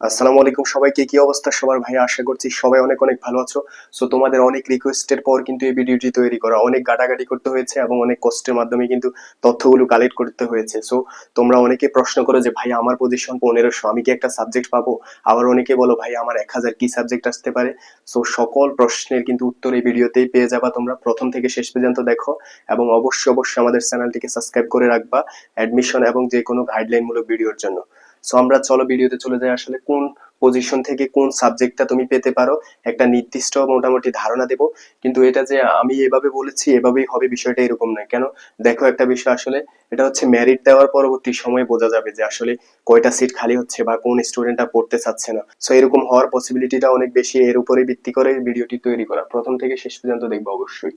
আসসালামু আলাইকুম সবাইকে, কি অবস্থা সবার ভাই আশা করছি সবাই অনেক অনেক ভালো আছো। সো তোমাদের অনেক রিকোয়েস্টের পর কিন্তু এই ভিডিওটি তৈরি করা। অনেক গাটাগাটি করতে হয়েছে এবং অনেক কষ্টের মাধ্যমে কিন্তু তথ্যগুলো কালেক্ট করতে হয়েছে। সো তোমরা অনেকে প্রশ্ন করো যে ভাই আমার পজিশন পনেরোশো, আমি কি একটা সাবজেক্ট পাবো? আবার অনেকে বলো ভাই আমার এক হাজার কি সাবজেক্ট আসতে পারে? সো সকল প্রশ্নের কিন্তু উত্তর এই ভিডিওতেই পেয়ে যাবা তোমরা। প্রথম থেকে শেষ পর্যন্ত দেখো এবং অবশ্যই অবশ্যই আমাদের চ্যানেলটিকে সাবস্ক্রাইব করে রাখবা অ্যাডমিশন এবং যে কোনো গাইডলাইনমূলক ভিডিওর জন্য। সো আমরা চলো ভিডিওতে চলে যাই আসলে কোন পজিশন থেকে কোন সাবজেক্টটা তুমি পেতে পারো। একটা নির্দিষ্ট মোটামুটি ধারণা দেব। কিন্তু এটা যে আমি এভাবে বলেছি, এভাবেই হবে বিষয়টা এরকম নয়। কেন? দেখো একটা বিষয় আসলে, এটা হচ্ছে মেরিট দেওয়ার পরবর্তী সময়ে বোঝা যাবে যে আসলে কয়টা সিট খালি হচ্ছে বা কোন স্টুডেন্টটা পড়তে চাচ্ছে না। সো এরকম হওয়ার পসিবিলিটিটা অনেক বেশি। এর উপরে ভিত্তি করে ভিডিওটি তৈরি করা। প্রথম থেকে শেষ পর্যন্ত দেখব অবশ্যই।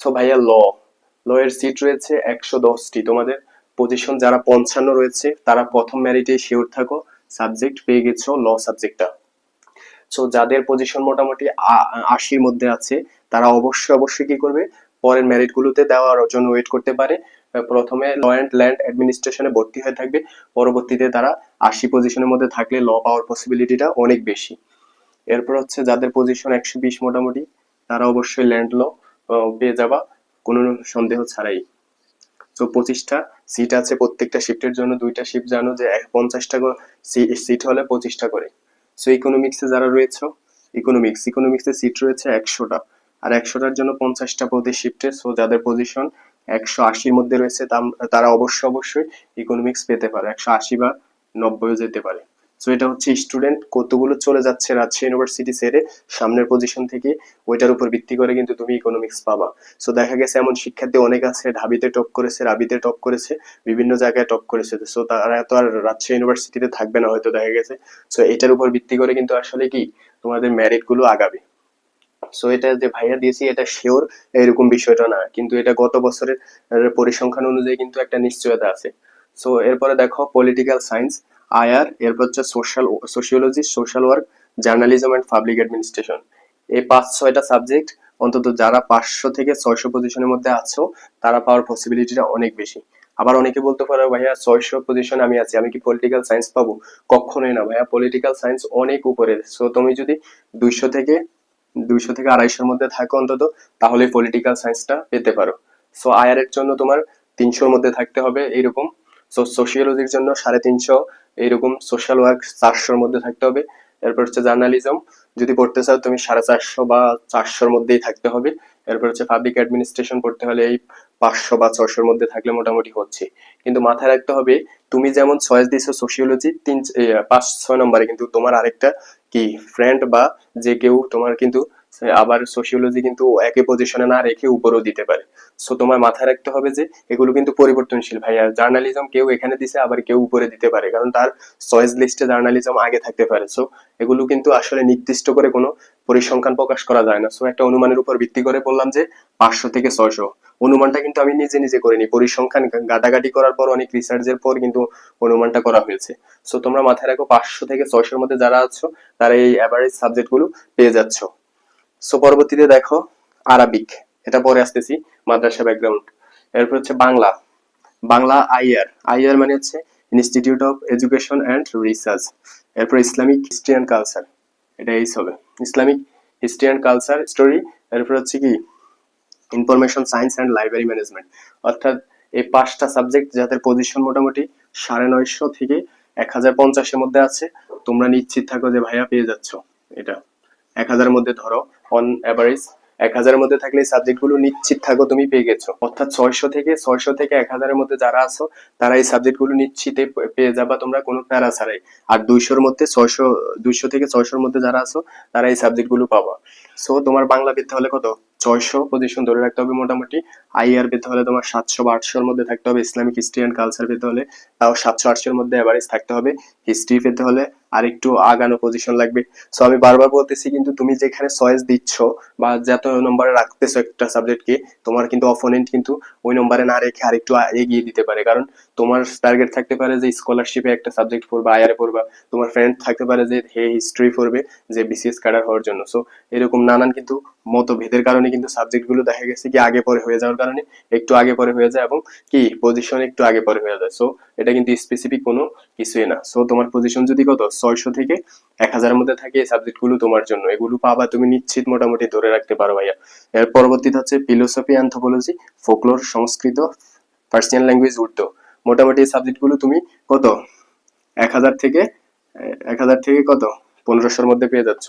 সো ভাইয়া ল ল এর সিট রয়েছে একশো দশটি। তোমাদের? পজিশন যারা পঞ্চান্ন রয়েছে, তারা প্রথম মেরিটে শিওর থাকো সাবজেক্ট পেয়ে গেছো ল সাবজেক্টটা সো যাদের পজিশন মোটামুটি আশির মধ্যে আছে, তারা অবশ্যই অবশ্যই কি করবে? পরের মেরিট গুলোতে দেওয়ার জন্য ওয়েট করতে পারে। প্রথমে ল অ্যান্ড ল্যান্ড অ্যাডমিনিস্ট্রেশনে ভর্তি হয়ে থাকবে। পরবর্তীতে তারা আশি পজিশনের মধ্যে থাকলে ল পাওয়ার পসিবিলিটিটা অনেক বেশি। এরপর হচ্ছে যাদের পজিশন একশো বিশ মোটামুটি, তারা অবশ্যই ল্যান্ড ল পেয়ে যাবা, কোনো সন্দেহ ছাড়াই। তো পঁচিশটা সিট আছে প্রত্যেকটা শিফটের জন্য দুইটা শিফট জানো যে পঞ্চাশটা সিট হলে পঁচিশটা করে। সো ইকোনমিক্সে যারা রয়েছে ইকোনমিক্স ইকোনমিক্সে সিট রয়েছে একশোটা। আর একশোটার জন্য পঞ্চাশটা প্রতি শিফটে সো যাদের পজিশন একশো আশির মধ্যে রয়েছে তারা অবশ্য অবশ্যই ইকোনমিক্স পেতে পারে। একশো আশি বা নব্বইও যেতে পারে। সো এটা হচ্ছে স্টুডেন্ট কতগুলো চলে যাচ্ছে রাজশাহী ইউনিভার্সিটি ছেড়ে সামনের পজিশন থেকে, ওইটার উপর ভিত্তি করে কিন্তু তুমি ইকোনমিক্স পাবা। সো দেখা গেছে এমন শিক্ষার্থী অনেক আছে, ঢাবিতে টপ করেছে, রাবিতে টপ করেছে, বিভিন্ন জায়গায় টপ করেছে। সো তারা তো আর রাজশাহী ইউনিভার্সিটিতে থাকবে না হয়তো, দেখা গেছে। সো এটার উপর ভিত্তি করে কিন্তু আসলে কি, তোমাদের মেরিটগুলো আগাবে। সো এটা যে ভাইয়া দিয়েছি, এটা শিওর এরকম বিষয়টা না। কিন্তু এটা গত বছরের পরিসংখ্যান অনুযায়ী কিন্তু একটা নিশ্চয়তা আছে। সো এরপরে দেখো পলিটিক্যাল সায়েন্স আয়ার, এরপর হচ্ছে social sociology social work journalism and public administration এই পাঁচ, ছয়টা সাবজেক্ট অন্তত যারা পাঁচশো থেকে ছয়শো পজিশনের মধ্যে আছো, তারা পাওয়ার পসিবিলিটিটা অনেক বেশি। আবার অনেকে বলতে পারো, ভাইয়া, ছয়শো পজিশন আমি আছি, আমি কি পলিটিক্যাল সায়েন্স পাবো? কখনোই না, ভাইয়া। পলিটিক্যাল সায়েন্স অনেক উপরে। সো তুমি যদি দুইশো থেকে দুইশো থেকে আড়াইশোর মধ্যে থাকো অন্তত, তাহলে পলিটিক্যাল সায়েন্সটা পেতে পারো। সো আয়ার এর জন্য তোমার তিনশোর মধ্যে থাকতে হবে, এইরকম। সো সোশিওলজির জন্য সাড়ে তিনশো এইরকম সোশ্যাল ওয়ার্ক চারশোর মধ্যে থাকতে হবে। এরপর হচ্ছে জার্নালিজম যদি পড়তে চাও তুমি সাড়ে চারশো বা চারশোর মধ্যেই থাকতে হবে। এরপর হচ্ছে পাবলিক অ্যাডমিনিস্ট্রেশন পড়তে হলে এই পাঁচশো বা ছশোর মধ্যে থাকলে মোটামুটি হচ্ছে। কিন্তু মাথায় রাখতে হবে, তুমি যেমন চয়েস দিছো সোশিওলজি তিন পাঁচ, ছয় নম্বরে কিন্তু তোমার আরেকটা কি ফ্রেন্ড বা যে কেউ তোমার কিন্তু আবার সোশিওলজি কিন্তু একই পজিশনে না রেখে উপরেও দিতে পারে। সো তোমার মাথায় রাখতে হবে যে, এগুলো কিন্তু পরিবর্তনশীল ভাই আর জার্নালিজম কেউ এখানে দিছে, আবার কেউ উপরে দিতে পারে, কারণ তার চয়েস লিস্টে জার্নালিজম আগে থাকতে পারে। সো এগুলো কিন্তু আসলে নির্দিষ্ট করে কোনো পরিসংখ্যান প্রকাশ করা যায় না। সো একটা অনুমানের উপর ভিত্তি করে বললাম যে, পাঁচশো থেকে ছয়শো। অনুমানটা কিন্তু আমি নিজে নিজে করিনি। পরিসংখ্যান গাটাগাটি করার পর, অনেক রিসার্চের পর কিন্তু অনুমানটা করা হয়েছে। সো তোমরা মাথায় রাখো, পাঁচশো থেকে ছয়শোর মধ্যে যারা আছো, তারা এই অ্যাভারেজ সাবজেক্টগুলো পেয়ে যাচ্ছ। সো পরবর্তীতে দেখো, আরবিক, এটা পরে আসতেছি, মাদ্রাসা ব্যাকগ্রাউন্ড এরপর হচ্ছে বাংলা। বাংলা আইআর। আইআর মানে হচ্ছে institute of education and research এরপর ইসলামিক হিস্ট্রি অ্যান্ড কালচার এটা এই হবে। Islamic history and culture story এরপর হচ্ছে কি? Information science and library management অর্থাৎ এই পাঁচটা সাবজেক্ট যাদের পজিশন মোটামুটি সাড়ে নয়শো থেকে এক হাজার পঞ্চাশের মধ্যে আছে, তোমরা নিশ্চিত থাকো যে ভাইয়া পেয়ে যাচ্ছ এটা। এক হাজারের মধ্যে ধরো অন অ্যাভারেজ এক হাজারের মধ্যে থাকলে সাবজেক্টগুলো নিশ্চিত থাকো তুমি পেয়ে গেছো। অর্থাৎ ছয়শো থেকে ছয়শো থেকে এক হাজারের মধ্যে যারা আছো, তারা এই সাবজেক্টগুলো নিশ্চিতে পেয়ে যাবা তোমরা কোনো প্যারা ছাড়াই। আর দুইশোর মধ্যে ছয়শো, দুইশো থেকে ছয়শোর মধ্যে যারা আছো, তারা এই সাবজেক্টগুলো পাবা। সো তোমার বাংলা পেতে হলে কত? ছয়শো পজিশন ধরে রাখতে হবে মোটামুটি। আইআর পেতে হলে তোমার সাতশো বা আটশোর মধ্যে থাকতে হবে। ইসলামিক হিস্ট্রি অ্যান্ড কালচার পেতে হলে তাও সাতশো, আটশোর মধ্যে অ্যাভারেজ থাকতে হবে। হিস্ট্রি পেতে হলে আর একটু আগানো পজিশন লাগবে। সো আমি বারবার বলতেছি কিন্তু তুমি যেখানে চয়েস দিচ্ছ বা যত নম্বরে রাখতেছো একটা সাবজেক্টকে তোমার কিন্তু অপোনেন্ট কিন্তু ওই নম্বরে না রেখে আরেকটু এগিয়ে দিতে পারে। কারণ তোমার টার্গেট থাকতে পারে যে স্কলারশিপে একটা সাবজেক্ট পড়বা আয়ারে পড়বা। তোমার ফ্রেন্ড থাকতে পারে যে হে হিস্ট্রি পড়বে, যে বিসিএস ক্যাডার হওয়ার জন্য। সো এরকম নানান কিন্তু মতভেদের কারণে কিন্তু সাবজেক্টগুলো দেখা গেছে কি আগে পরে হয়ে যাওয়ার কারণে একটু আগে পরে হয়ে যায় এবং কি পজিশন একটু আগে পরে হয়ে যায়। সো এটা কিন্তু স্পেসিফিক কোনো কিছুই না। সো তোমার পজিশন যদি কত? ছয়শো থেকে এক হাজারের মধ্যে থাকে এই সাবজেক্টগুলো তোমার জন্য। এগুলো পাবা তুমি নিশ্চিত মোটামুটি ধরে রাখতে পারো ভাইয়া। এর পরবর্তী হচ্ছে philosophy anthropology folklore Sanskrit Persian language Urdu. মোটামুটি এই সাবজেক্টগুলো তুমি কত? এক হাজার থেকে, এক হাজার থেকে কত? পনেরোশোর মধ্যে পেয়ে যাচ্ছ।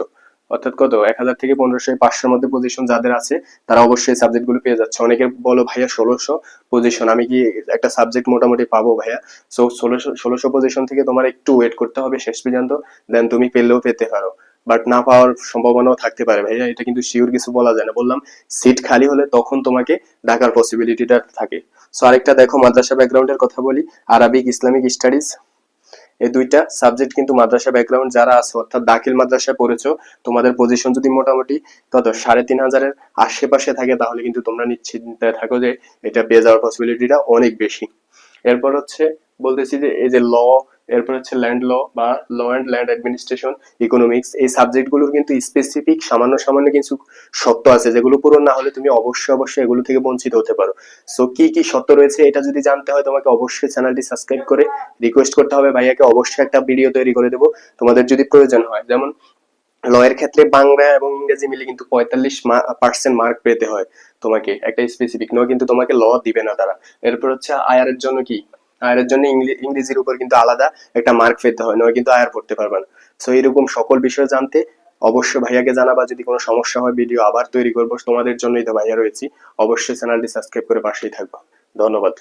অর্থাৎ কত? এক হাজার থেকে পনেরোশো পাঁচশোর মধ্যে পজিশন যাদের আছে, তারা অবশ্যই সাবজেক্টগুলো পেয়ে যাচ্ছে। অনেকে বলো, ভাইয়া, ষোলোশো পজিশন আমি কি একটা সাবজেক্ট মোটামুটি পাবো ভাইয়া? সো ষোলোশো ষোলোশো পজিশন থেকে তোমার একটু ওয়েট করতে হবে শেষ পর্যন্ত দেন তুমি পেলেও পেতে পারো। বাট না পাওয়ার সম্ভাবনাও থাকতে পারে ভাইয়া, এটা কিন্তু শিওর কিছু বলা যায় না। বললাম সিট খালি হলে তখন তোমাকে ডাকার পসিবিলিটিটা থাকে। সো আরেকটা দেখো, মাদ্রাসা ব্যাকগ্রাউন্ডের কথা বলি আরবিক ইসলামিক স্টাডিজ এই দুইটা সাবজেক্ট কিন্তু মাদ্রাসা ব্যাকগ্রাউন্ড যারা আছো, অর্থাৎ দাখিল মাদ্রাসায় পড়েছো, তোমাদের পজিশন যদি মোটামুটি কত? সাড়ে তিন হাজারের আশেপাশে থাকে, তাহলে কিন্তু তোমরা নিশ্চিন্তে থাকো যে এটা পেয়ে যাওয়ার পসিবিলিটিটা অনেক বেশি। এরপর হচ্ছে বলতেছি যে এই যে ল এরপর হচ্ছে ল্যান্ড ল বা law and land administration economics এই সাবজেক্টগুলোর কিন্তু স্পেসিফিক সামান্য সামান্য কিছু সত্য আছে, যেগুলো পূরণ না হলে তুমি অবশ্যই অবশ্যই এগুলো থেকে বঞ্চিত হতে পারো। সো কি কি সত্য রয়েছে এটা যদি জানতে হয়, তোমাকে অবশ্যই চ্যানেলটি সাবস্ক্রাইব করে রিকোয়েস্ট করতে হবে। ভাইয়াকে অবশ্যই একটা ভিডিও তৈরি করে দেবো। তোমাদের যদি প্রয়োজন হয়, যেমন ল এর ক্ষেত্রে বাংলা এবং ইংরেজি মিলে কিন্তু পঁয়তাল্লিশ পার্সেন্ট মার্ক পেতে হয় তোমাকে, একটা স্পেসিফিক নয় কিন্তু তোমাকে ল দিবে না তারা। এরপর হচ্ছে আয়ারের জন্য কি? আয়ারের জন্য ইংরেজির উপর কিন্তু আলাদা একটা মার্ক পেতে হয়, নয় কিন্তু আয়ার পড়তে পারবে না। সো এরকম সকল বিষয় জানতে অবশ্যই ভাইয়াকে জানাবা, যদি কোনো সমস্যা হয় ভিডিও আবার তৈরি করব। তোমাদের জন্যই তো ভাইয়া রয়েছি। অবশ্যই চ্যানেলটি সাবস্ক্রাইব করে পাশেই থাকব। ধন্যবাদ।